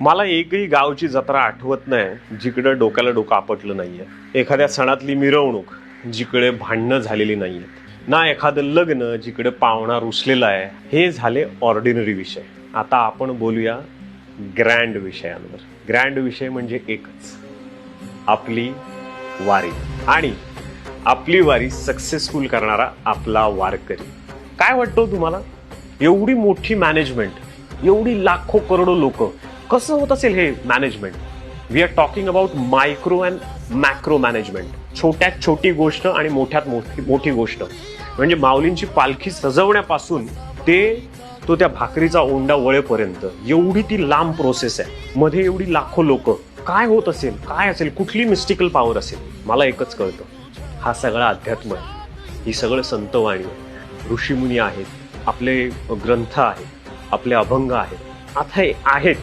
मला एकही गावची जत्रा आठवत नाही जिकडं डोक्याला डोकं आपटलं नाहीये. एखाद्या सणातली मिरवणूक जिकडे भांडणं झालेली नाहीयेत. ना एखादं लग्न जिकडे पाहुणा रुसलेला आहे. हे झाले ऑर्डिनरी विषय. आता आपण बोलूया ग्रँड विषयांवर. ग्रँड विषय म्हणजे एकच. आपली वारी. आणि आपली वारी सक्सेसफुल करणारा आपला वारकरी. काय वाटतो हो तुम्हाला? एवढी मोठी मॅनेजमेंट एवढी लाखो करोडो लोक कसं होत असेल हे management we are talking about micro and macro management छोट्यात छोटी गोष्ट आणि मोठ्यात मोठी मोठी गोष्ट. म्हणजे माऊलींची पालखी सजवण्यापासून ते तो त्या भाकरीचा ओंडा वळेपर्यंत. एवढी ती लांब प्रोसेस आहे. मध्ये एवढी लाखो लोक. काय होत असेल? काय असेल? कुठली मिस्टिकल पॉवर असेल? मला एकच कळतं. हा सगळा अध्यात्म आहे. ही सगळं संतवाणी आहे. ऋषीमुनी आहेत. आपले ग्रंथ आहेत. आपले अभंग आहेत. आता हे आहेत.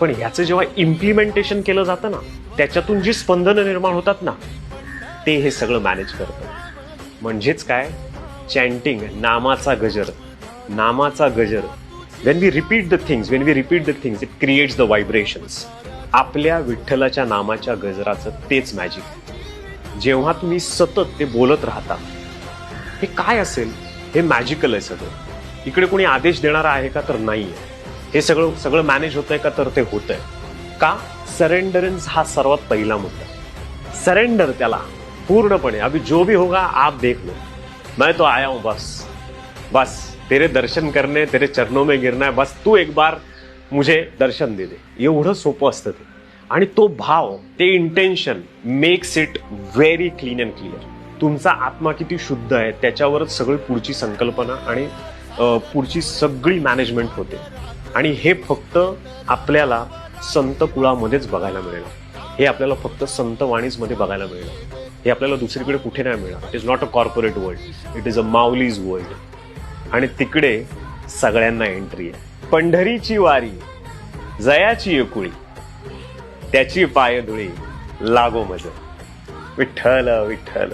पण ह्याचं जेव्हा इम्प्लिमेंटेशन केलं जातं ना त्याच्यातून जी स्पंदनं निर्माण होतात ना ते हे सगळं मॅनेज करतं. म्हणजेच काय? चॅन्टिंग नामाचा गजर नामाचा गजर. When we repeat the things when we repeat the things it creates the vibrations आपल्या विठ्ठलाच्या नामाच्या गजराचं तेच मॅजिक जेव्हा तुम्ही सतत ते बोलत राहता हे काय असेल? हे मॅजिकल आहे सगळं. इकडे कोणी आदेश देणारा आहे का? तर नाही आहे हे सगळं सगळं मॅनेज होत आहे का तर ते होत आहे का? सरेंडरन्स हा सर्वात पहिला मुद्दा. सरेंडर त्याला. पूर्णपणे. अभी जो भी होगा आप देख लो. मैं तो आया हूं बस. बस. तेरे दर्शन करने तेरे चरणों में गिरना है. बस तू एक बार मुझे दर्शन दे दे. एवढं सोपं असतं ते. आणि तो भाव ते intention makes it very clean and clear तुमचा आत्मा किती शुद्ध आहे त्याच्यावरच सगळी पुढची संकल्पना आणि पुढची सगळी मॅनेजमेंट होते. आणि हे फक्त आपल्याला संत कुळामध्येच बघायला मिळेल. हे आपल्याला फक्त संत वाणीजमध्ये बघायला मिळेल. हे आपल्याला दुसरीकडे कुठे नाही मिळणार. It is not a corporate world it is a Mauli's world आणि तिकडे सगळ्यांना एंट्री आहे. पंढरीची वारी जयाची एकुळी त्याची पायधुळी लागो मज विठ्ठल विठ्ठल.